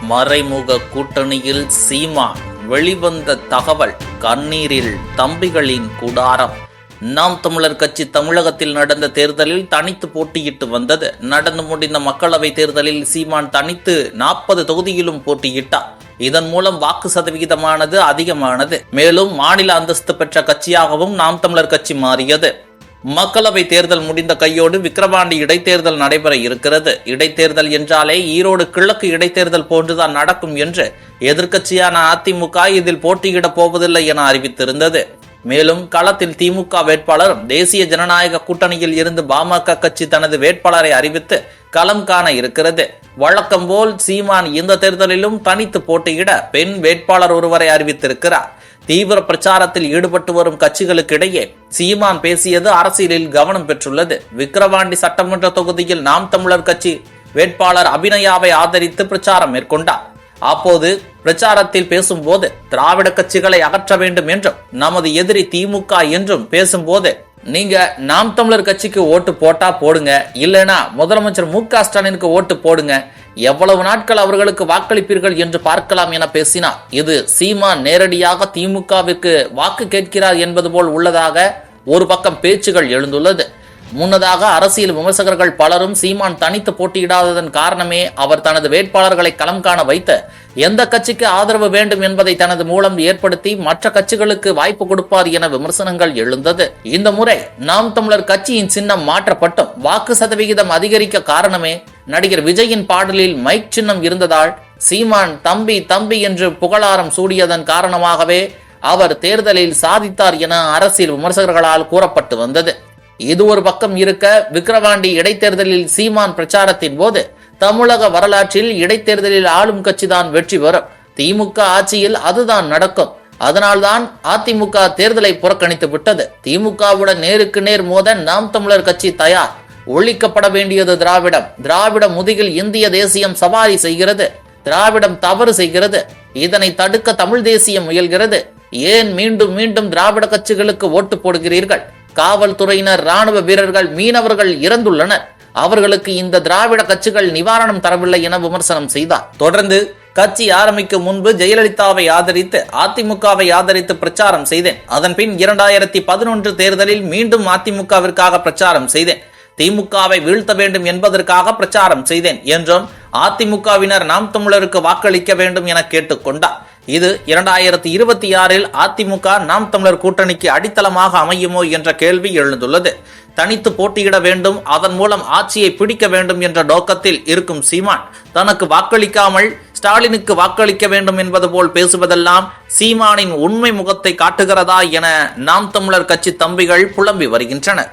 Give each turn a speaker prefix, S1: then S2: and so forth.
S1: மறைமுக கூட்டணியில் சீமான் வெளிவந்த தகவல் கண்ணீரில் தம்பிகளின் குடாரம். நாம் தமிழர் கட்சி தமிழகத்தில் நடந்த தேர்தலில் தனித்து போட்டியிட்டு வந்தது. நடந்து முடிந்த மக்களவை தேர்தலில் சீமான் தனித்து நாற்பது தொகுதியிலும் போட்டியிட்டார். இதன் மூலம் வாக்கு சதவிகிதமானது அதிகமானது. மேலும் மாநில அந்தஸ்து பெற்ற கட்சியாகவும் நாம் தமிழர் கட்சி மாறியது. மக்களவை தேர்தல் முடிந்த கையோடு விக்கிரவாண்டி இடைத்தேர்தல் நடைபெற இருக்கிறது. இடைத்தேர்தல் என்றாலே ஈரோடு கிழக்கு இடைத்தேர்தல் போன்றுதான் நடக்கும் என்று எதிர்க்கட்சியான அதிமுக இதில் போட்டியிடப் போவதில்லை என அறிவித்திருந்தது. மேலும் களத்தில் திமுக வேட்பாளரும் தேசிய ஜனநாயக கூட்டணியில் இருந்து பாமக கட்சி தனது வேட்பாளரை அறிவித்து களம் காண இருக்கிறது. வழக்கம் போல் சீமான் இந்த தேர்தலிலும் தனித்து போட்டியிட பெண் வேட்பாளர் ஒருவரை அறிவித்திருக்கிறார். தீவிர பிரச்சாரத்தில் ஈடுபட்டு வரும் கட்சிகளுக்கிடையே சீமான் பேசியது அரசியலில் கவனம் பெற்றுள்ளது. விக்கிரவாண்டி சட்டமன்ற தொகுதியில் நாம் தமிழர் கட்சி வேட்பாளர் அபிநயாவை ஆதரித்து பிரச்சாரம் மேற்கொண்டார். அப்போது பிரச்சாரத்தில் பேசும்போது திராவிட கட்சிகளை அகற்ற வேண்டும் என்றும் நமது எதிரி திமுக என்றும் பேசும்போது நீங்க நாம் தமிழர் கட்சிக்கு ஓட்டு போட்டா போடுங்க இல்லைனா முதலமைச்சர் மு க ஸ்டாலினுக்கு ஓட்டு போடுங்க எவ்வளவு நாட்கள் அவர்களுக்கு வாக்களிப்பீர்கள் என்று பார்க்கலாம் என பேசினார். இது சீமான் நேரடியாக திமுகவிற்கு வாக்கு கேட்கிறார் என்பது போல் உள்ளதாக ஒரு பக்கம் பேச்சுகள் எழுந்துள்ளது. முன்னதாக அரசியல் விமர்சகர்கள் பலரும் சீமான் தனித்து போட்டியிடாததன் காரணமே அவர் தனது வேட்பாளர்களை களம் காண வைத்த எந்த கட்சிக்கு ஆதரவு வேண்டும் என்பதை தனது மூலம் ஏற்படுத்தி மற்ற கட்சிகளுக்கு வாய்ப்பு கொடுப்பார் என விமர்சனங்கள் எழுந்தது. இந்த முறை நாம் தமிழர் கட்சியின் சின்னம் மாற்றப்பட்டும். வாக்கு சதவிகிதம் அதிகரிக்க காரணமே நடிகர் விஜயின் பாடலில் மைக் சின்னம் இருந்ததால் சீமான் தம்பி தம்பி என்று புகழாரம் சூடியதன் காரணமாகவே அவர் தேர்தலில் சாதித்தார் என அரசியல் விமர்சகர்களால் கூறப்பட்டு வந்தது. இது ஒரு பக்கம் இருக்க விக்கிரவாண்டி இடைத்தேர்தலில் சீமான் பிரச்சாரத்தின் போது தமிழக வரலாற்றில் இடைத்தேர்தலில் ஆளும் கட்சிதான் வெற்றி பெறும். திமுக ஆட்சியில் அதுதான் நடக்கும். அதனால்தான் அதிமுக தேர்தலை புறக்கணித்து விட்டது. திமுகவுடன் நேருக்கு நேர் மோத நாம் தமிழர் கட்சி தயார். ஒழிக்கப்பட வேண்டியது திராவிடம். திராவிட முதுகில் இந்திய தேசியம் சவாரி செய்கிறது. திராவிடம் தவறு செய்கிறது. இதனை தடுக்க தமிழ் தேசியம் முயல்கிறது. ஏன் மீண்டும் மீண்டும் திராவிட கட்சிகளுக்கு ஓட்டு போடுகிறீர்கள்? காவல்துறையினர் ராணுவ வீரர்கள் மீனவர்கள் இறந்துள்ளனர். அவர்களுக்கு இந்த திராவிட கட்சிகள் நிவாரணம் தரவில்லை என விமர்சனம் செய்தார். தொடர்ந்து கட்சி ஆரம்பிக்கும் முன்பு ஜெயலலிதாவை ஆதரித்து அதிமுகவை ஆதரித்து பிரச்சாரம் செய்தேன். அதன் பின் இரண்டாயிரத்தி பதினொன்று தேர்தலில் மீண்டும் அதிமுகவிற்காக பிரச்சாரம் செய்தேன். திமுகவை வீழ்த்த வேண்டும் என்பதற்காக பிரச்சாரம் செய்தேன். என்றும் அதிமுகவினர் நாம் தமிழருக்கு வாக்களிக்க வேண்டும் என கேட்டுக்கொண்டார். இது இரண்டாயிரத்தி இருபத்தி ஆறில் அதிமுக நாம் தமிழர் கூட்டணிக்கு அடித்தளமாக அமையுமோ என்ற கேள்வி எழுந்துள்ளது. தனித்து போட்டியிட வேண்டும் அதன் மூலம் ஆட்சியை பிடிக்க வேண்டும் என்ற நோக்கத்தில் இருக்கும் சீமான் தனக்கு வாக்களிக்காமல் ஸ்டாலினுக்கு வாக்களிக்க வேண்டும் என்பது போல் பேசுவதெல்லாம் சீமானின் உண்மை முகத்தை காட்டுகிறதா என நாம் தமிழர் கட்சி தம்பிகள் புலம்பி வருகின்றனர்.